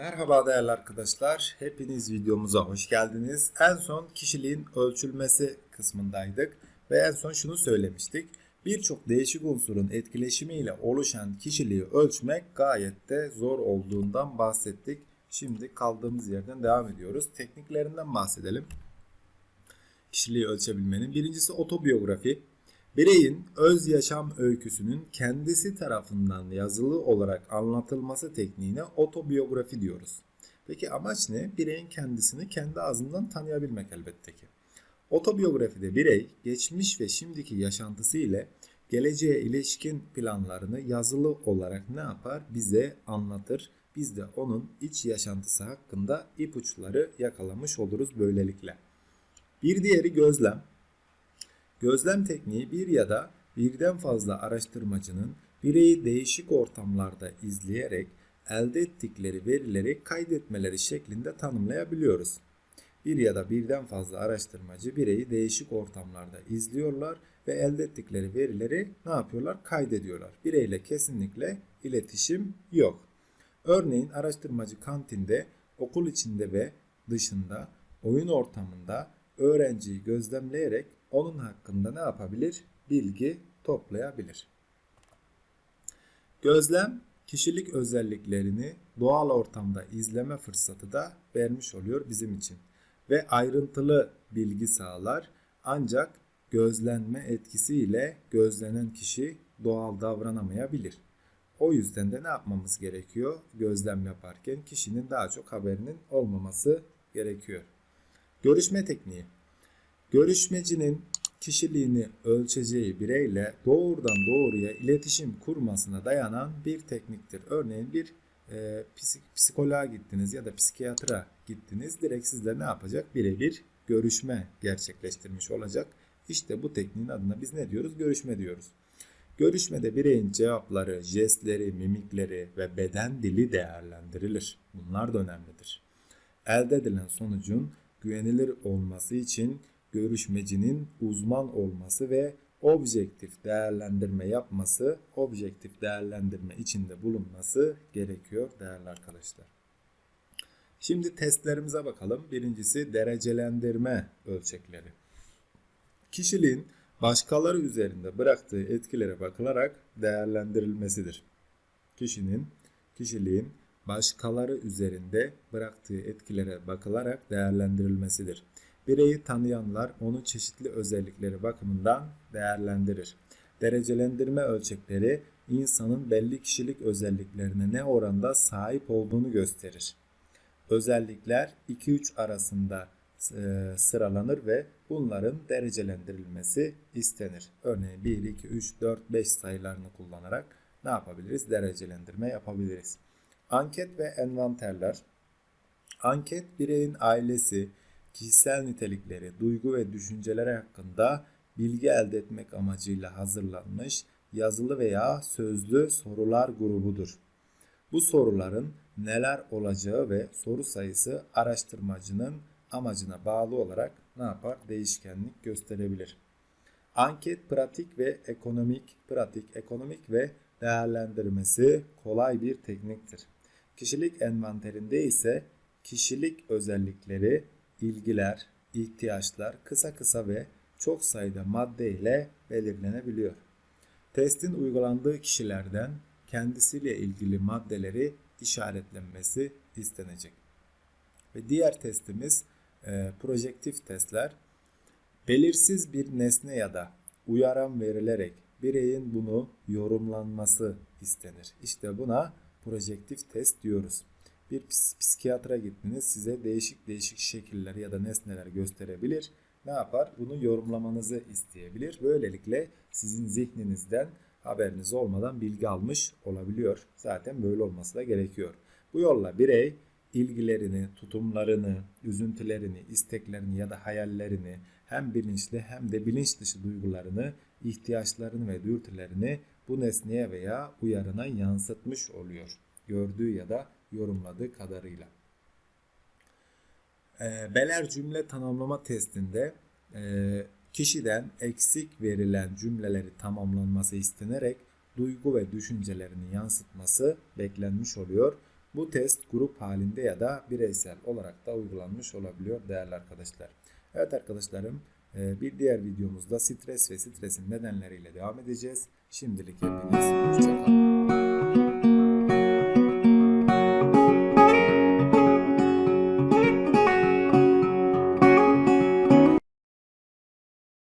Merhaba değerli arkadaşlar. Hepiniz videomuza hoş geldiniz. En son kişiliğin ölçülmesi kısmındaydık ve en son şunu söylemiştik. Birçok değişik unsurun etkileşimiyle oluşan kişiliği ölçmek gayet de zor olduğundan bahsettik. Şimdi kaldığımız yerden devam ediyoruz. Tekniklerinden bahsedelim. Kişiliği ölçebilmenin birincisi otobiyografi. Bireyin öz yaşam öyküsünün kendisi tarafından yazılı olarak anlatılması tekniğine otobiyografi diyoruz. Peki amaç ne? Bireyin kendisini kendi ağzından tanıyabilmek elbette ki. Otobiyografide birey geçmiş ve şimdiki yaşantısı ile geleceğe ilişkin planlarını yazılı olarak ne yapar? Bize anlatır. Biz de onun iç yaşantısı hakkında ipuçları yakalamış oluruz böylelikle. Bir diğeri gözlem. Gözlem tekniği bir ya da birden fazla araştırmacının bireyi değişik ortamlarda izleyerek elde ettikleri verileri kaydetmeleri şeklinde tanımlayabiliyoruz. Bir ya da birden fazla araştırmacı bireyi değişik ortamlarda izliyorlar ve elde ettikleri verileri ne yapıyorlar? Kaydediyorlar. Bireyle kesinlikle iletişim yok. Örneğin araştırmacı kantinde, okul içinde ve dışında, oyun ortamında öğrenciyi gözlemleyerek onun hakkında ne yapabilir? Bilgi toplayabilir. Gözlem kişilik özelliklerini doğal ortamda izleme fırsatı da vermiş oluyor bizim için ve ayrıntılı bilgi sağlar. Ancak gözlenme etkisiyle gözlenen kişi doğal davranamayabilir. O yüzden de ne yapmamız gerekiyor? Gözlem yaparken kişinin daha çok haberinin olmaması gerekiyor. Görüşme tekniği. Görüşmecinin kişiliğini ölçeceği bireyle doğrudan doğruya iletişim kurmasına dayanan bir tekniktir. Örneğin bir e, psikoloğa gittiniz ya da psikiyatra gittiniz. Direkt sizle ne yapacak? Birebir görüşme gerçekleştirmiş olacak. İşte bu tekniğin adına biz ne diyoruz? Görüşme diyoruz. Görüşmede bireyin cevapları, jestleri, mimikleri ve beden dili değerlendirilir. Bunlar da önemlidir. Elde edilen sonucun güvenilir olması için görüşmecinin uzman olması ve objektif değerlendirme yapması, objektif değerlendirme içinde bulunması gerekiyor değerli arkadaşlar. Şimdi testlerimize bakalım. Birincisi derecelendirme ölçekleri. Kişiliğin başkaları üzerinde bıraktığı etkilere bakılarak değerlendirilmesidir. Kişinin, kişiliğin başkaları üzerinde bıraktığı etkilere bakılarak değerlendirilmesidir. Bireyi tanıyanlar onu çeşitli özellikleri bakımından değerlendirir. Derecelendirme ölçekleri insanın belli kişilik özelliklerine ne oranda sahip olduğunu gösterir. Özellikler 2-3 arasında e, sıralanır ve bunların derecelendirilmesi istenir. Örneğin 1, 2, 3, 4, 5 sayılarını kullanarak ne yapabiliriz? Derecelendirme yapabiliriz. Anket ve envanterler. Anket bireyin ailesi, kişisel nitelikleri, duygu ve düşünceleri hakkında bilgi elde etmek amacıyla hazırlanmış yazılı veya sözlü sorular grubudur. Bu soruların neler olacağı ve soru sayısı araştırmacının amacına bağlı olarak ne yapar? Değişkenlik gösterebilir. Anket pratik ve ekonomik, pratik, ekonomik ve değerlendirmesi kolay bir tekniktir. Kişilik envanterinde ise kişilik özellikleri ilgiler, ihtiyaçlar kısa kısa ve çok sayıda madde ile belirlenebiliyor. Testin uygulandığı kişilerden kendisiyle ilgili maddeleri işaretlenmesi istenecek. Ve diğer testimiz e, projektif testler. Belirsiz bir nesne ya da uyaran verilerek bireyin bunu yorumlanması istenir. İşte buna projektif test diyoruz bir psikiyatra gittiniz size değişik değişik şekiller ya da nesneler gösterebilir. Ne yapar? Bunu yorumlamanızı isteyebilir. Böylelikle sizin zihninizden haberiniz olmadan bilgi almış olabiliyor. Zaten böyle olması da gerekiyor. Bu yolla birey ilgilerini, tutumlarını, üzüntülerini, isteklerini ya da hayallerini hem bilinçli hem de bilinç dışı duygularını, ihtiyaçlarını ve dürtülerini bu nesneye veya uyarına yansıtmış oluyor. Gördüğü ya da yorumladığı kadarıyla. E, Beler cümle tamamlama testinde e, kişiden eksik verilen cümleleri tamamlanması istenerek duygu ve düşüncelerini yansıtması beklenmiş oluyor. Bu test grup halinde ya da bireysel olarak da uygulanmış olabiliyor değerli arkadaşlar. Evet arkadaşlarım e, bir diğer videomuzda stres ve stresin nedenleriyle devam edeceğiz. Şimdilik hepiniz hoşçakalın.